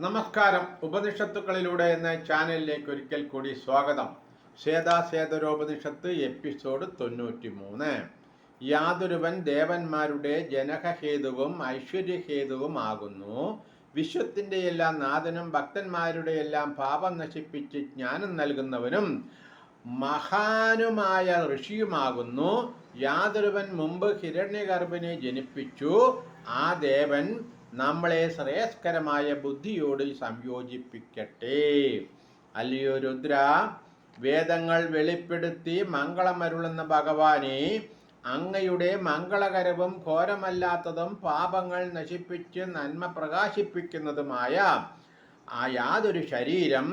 നമസ്കാരം. ഉപനിഷത്തുക്കളിലൂടെ എന്ന ചാനലിലേക്ക് ഒരിക്കൽ കൂടി സ്വാഗതം. ശ്വേതാശ്വേതരോപനിഷത്ത് എപ്പിസോഡ് തൊണ്ണൂറ്റി മൂന്ന് യാതൊരുവൻ ദേവന്മാരുടെ ജനകഹേതുവും ഐശ്വര്യഹേതുവും ആകുന്നു. വിശ്വത്തിന്റെ എല്ലാം നാഥനും ഭക്തന്മാരുടെ എല്ലാം പാപം നശിപ്പിച്ച് ജ്ഞാനം നൽകുന്നവനും മഹാനുമായ ഋഷിയുമാകുന്നു. യാതൊരുവൻ മുമ്പ് ഹിരണ്യഗർഭനെ ജനിപ്പിച്ചു. ആ ദേവൻ നമ്മളെ ശ്രേയസ്കരമായ ബുദ്ധിയോട് സംയോജിപ്പിക്കട്ടെ. അല്ലയോ രുദ്ര വേദങ്ങൾ വെളിപ്പെടുത്തി മംഗളമരുളുന്ന ഭഗവാനെ അങ്ങയുടെ മംഗളകരവും ഘോരമല്ലാത്തതും പാപങ്ങൾ നശിപ്പിച്ച് നന്മ പ്രകാശിപ്പിക്കുന്നതുമായ ആ യാതൊരു ശരീരം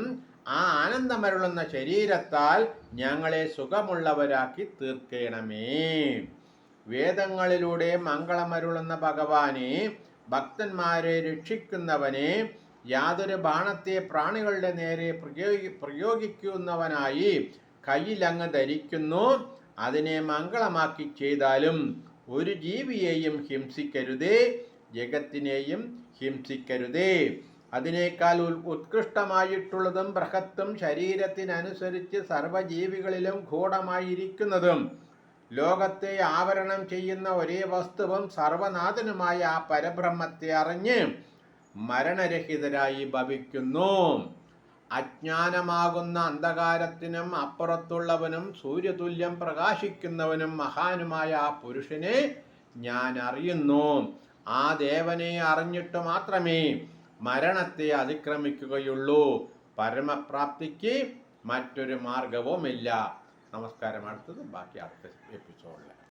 ആ ആനന്ദമരുളുന്ന ശരീരത്താൽ ഞങ്ങളെ സുഖമുള്ളവരാക്കി തീർക്കണമേ. വേദങ്ങളിലൂടെ മംഗളമരുളുന്ന ഭഗവാനെ ഭക്തന്മാരെ രക്ഷിക്കുന്നവനെ യാതൊരു ബാണത്തെ പ്രാണികളുടെ നേരെ പ്രയോഗി പ്രയോഗിക്കുന്നവനായി കയ്യിലങ്ങ് ധരിക്കുന്നു. അതിനെ മംഗളമാക്കി ചെയ്താലും ഒരു ജീവിയെയും ഹിംസിക്കരുതേ ജഗത്തിനെയും ഹിംസിക്കരുതേ. അതിനേക്കാൾ ഉത്കൃഷ്ടമായിട്ടുള്ളതും ബൃഹത്തും ശരീരത്തിനനുസരിച്ച് സർവജീവികളിലും ഗൂഢമായിരിക്കുന്നതും ലോകത്തെ ആവരണം ചെയ്യുന്ന ഒരേ വസ്തുവും സർവനാഥനുമായ ആ പരബ്രഹ്മത്തെ അറിഞ്ഞ് മരണരഹിതരായി ഭവിക്കുന്നു. അജ്ഞാനമാകുന്ന അന്ധകാരത്തിനും അപ്പുറത്തുള്ളവനും സൂര്യതുല്യം പ്രകാശിക്കുന്നവനും മഹാനുമായ ആ പുരുഷനെ ഞാൻ അറിയുന്നു. ആ ദേവനെ അറിഞ്ഞിട്ട് മാത്രമേ മരണത്തെ അതിക്രമിക്കുകയുള്ളൂ. പരമപ്രാപ്തിക്ക് മറ്റൊരു മാർഗവുമില്ല. നമസ്കാരം. അടുത്തത് ബാക്കി അടുത്ത എപ്പിസോഡിൽ